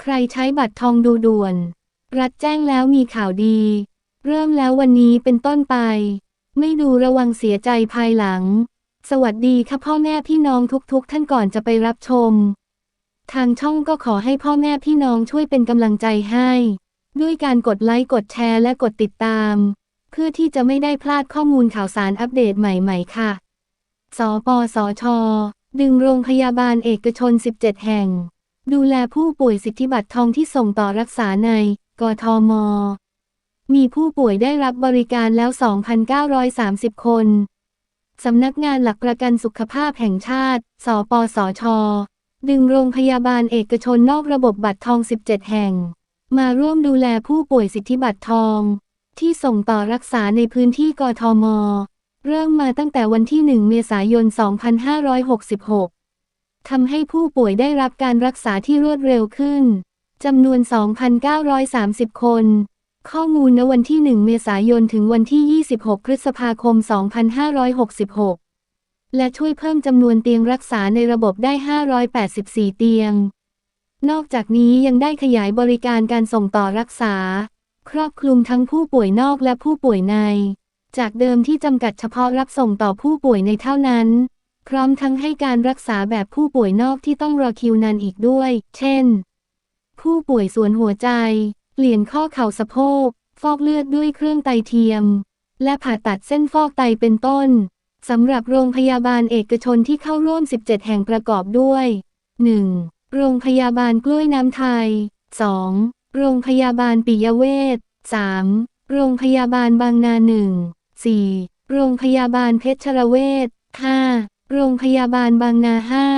ใครใช้บัตรทองดูด่วน รัฐแจ้งแล้วมีข่าวดี เริ่มแล้ววันนี้เป็นต้นไป ไม่ดูระวังเสียใจภายหลัง สวัสดีค่ะพ่อแม่พี่น้องทุกๆ ท่านก่อนจะไปรับชม ทางช่องก็ขอให้พ่อแม่พี่น้องช่วยเป็นกำลังใจให้ ด้วยการกดไลค์กดแชร์และกดติดตาม เพื่อที่จะไม่ได้พลาดข้อมูลข่าวสารอัปเดตใหม่ๆ ค่ะ สปสช ดึงโรงพยาบาลเอกชน 17 แห่ง ดูแลผู้ป่วยสิทธิบัตรทองที่ส่งต่อรักษาใน กทม มีผู้ป่วยได้รับบริการแล้ว 2,930 คน สำนักงานหลักประกันสุขภาพแห่งชาติ สปสช ดึงโรงพยาบาลเอกชนนอกระบบบัตรทอง 17 แห่ง มาร่วมดูแลผู้ป่วยสิทธิบัตรทอง ที่ส่งต่อรักษาในพื้นที่กทม เริ่มมาตั้งแต่วันที่ 1 เมษายน 2566 ทำให้ผู้ป่วยได้รับการรักษาที่รวดเร็วขึ้นจำนวน 2,930 คน ข้อมูลณวันที่ 1 เมษายน ถึงวันที่ 26 พฤษภาคม 2566 และช่วยเพิ่มจำนวนเตียงรักษาในระบบได้ 584 เตียง นอกจากนี้ยังได้ขยายบริการการส่งต่อรักษา ครอบคลุมทั้งผู้ป่วยนอกและผู้ป่วยใน จากเดิมที่จำกัดเฉพาะรับส่งต่อผู้ป่วยในเท่านั้น พร้อมทั้งให้การรักษาแบบผู้ป่วยนอกที่ต้องรอคิวนานอีกด้วย เช่น ผู้ป่วยส่วนหัวใจ เปลี่ยนข้อเข่าสะโพก ฟอกเลือดด้วยเครื่องไตเทียม และผ่าตัดเส้นฟอกไตเป็นต้น สำหรับโรงพยาบาลเอกชนที่เข้าร่วม 17 แห่งประกอบด้วย 1. โรงพยาบาลกล้วยน้ำไทย 2. โรงพยาบาลปิยเวช 3. โรงพยาบาลบางนาหนึ่ง 4. โรงพยาบาลเพชรเวช โรงพยาบาลบางนา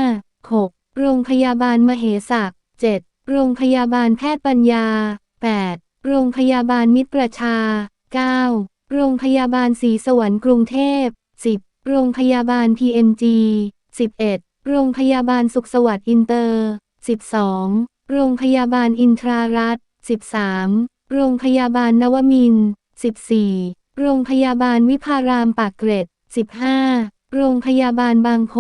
5 6. โรงพยาบาลมเหสัก 7. โรงพยาบาลแพทย์ปัญญา 8. โรงพยาบาลมิตรประชา 9. โรงพยาบาลศรีสวรรค์กรุงเทพ 10. โรงพยาบาล PMG 11. โรงพยาบาลสุขสวัสดิ์อินเตอร์ 12. โรงพยาบาลอินทรารัตน์ 13. โรงพยาบาลนวมิน 14. โรงพยาบาลวิภารามปากเกร็ด 15. โรงพยาบาลบางโพ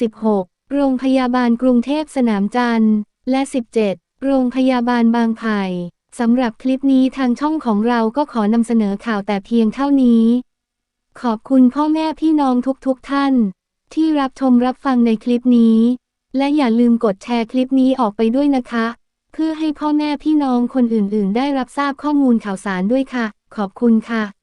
16. โรงพยาบาลกรุงเทพสนามจันทร์ และ 17. โรงพยาบาลบางไผ่สำหรับคลิปนี้ทางช่องของเราก็ขอนำเสนอข่าวแต่เพียงเท่านี้ ขอบคุณพ่อแม่พี่น้องทุกๆทท่าน ที่รับชมรับฟังในคลิปนี้ และอย่าลืมกดแชร์คลิปนี้ออกไปด้วยนะคะ เพื่อให้พ่อแม่พี่น้องคนอื่นๆ ได้รับทราบข้อมูลข่าวสารด้วยค่ะ ขอบคุณค่ะ